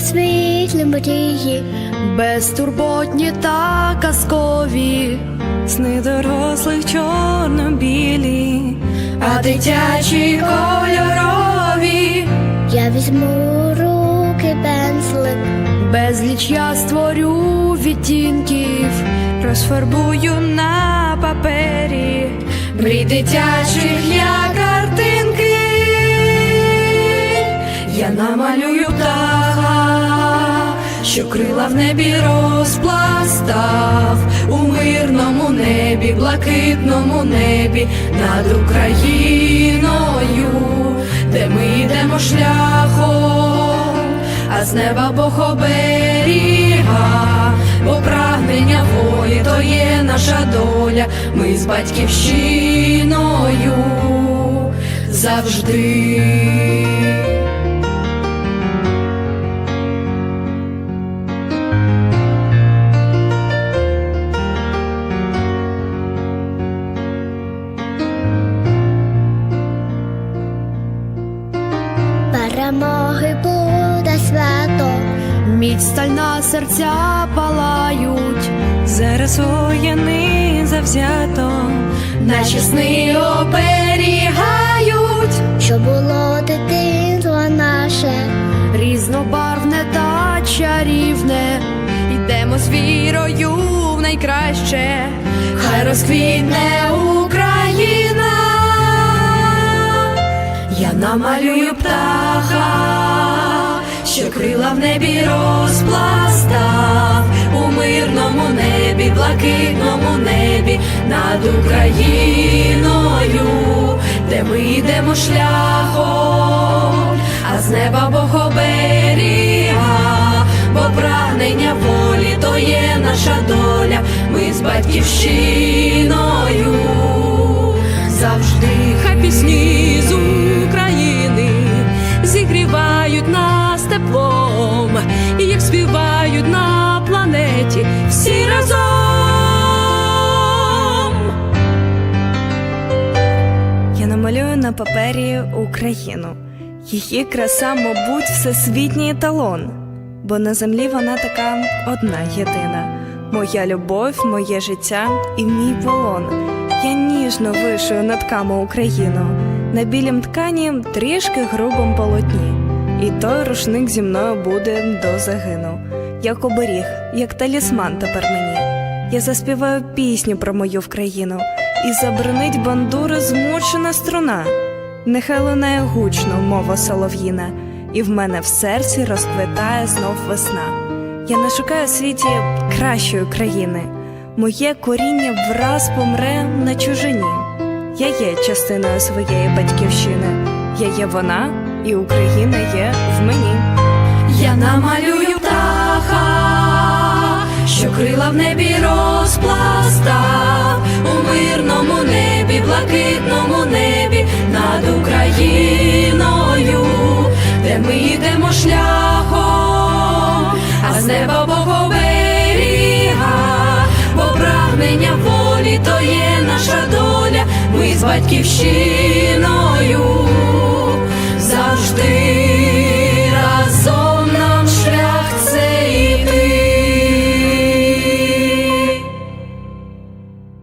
світлі мрії, безтурботні та казкові, Сни дорослих чорно-білі, а дитячі кольорові, я візьму руки пензлик, безліч я створю відтінків, розфарбую на папері. мрій дитячих я картинки, я намалюю що крила в небі розпластав у мирному небі, блакитному небі над Україною, де ми йдемо шляхом, а з неба Бог оберіга, бо прагнення волі то є наша доля, ми з батьківщиною завжди. Перемоги буде свято, Міць стальна серця палають, Зараз воєни завзято, наші сни оберігають, що було дитинство наше, різнобарвне та чарівне, йдемо з вірою в найкраще, хай розквітне Україна, я намалюю птаха, що крила в небі розпластав. У мирному небі, блакитному небі над Україною, де ми йдемо шляхом, а з неба Бог оберіга, бо прагнення волі то є наша доля, ми з батьківщиною завжди. хай пісні з України зігрівають нас теплом, і як співають на планеті всі разом. Я намалюю на папері Україну. Її краса, мабуть, всесвітній еталон, бо на землі вона така одна єдина. Моя любов, моє життя і мій полон. Я ніжно вишию нитками Україну, на білім ткані трішки грубом полотні. І той рушник зі мною буде до загину, як оберіг, як талісман тепер мені. Я заспіваю пісню про мою Вкраїну, і забронить бандури змучена струна. Нехай лунає гучно мова солов'їна, і в мене в серці розквитає знов весна. Я не шукаю у світі кращої країни. Моє коріння враз помре на чужині. Я є частиною своєї батьківщини. Я є вона, і Україна є в мені. Я намалюю птаха, що крила в небі розпластав у мирному небі, блакитному небі над Україною, де ми йдемо шляхом, а з неба Бог оберіга, бо прагнення волі то є наша доля, ми з батьківщиною завжди.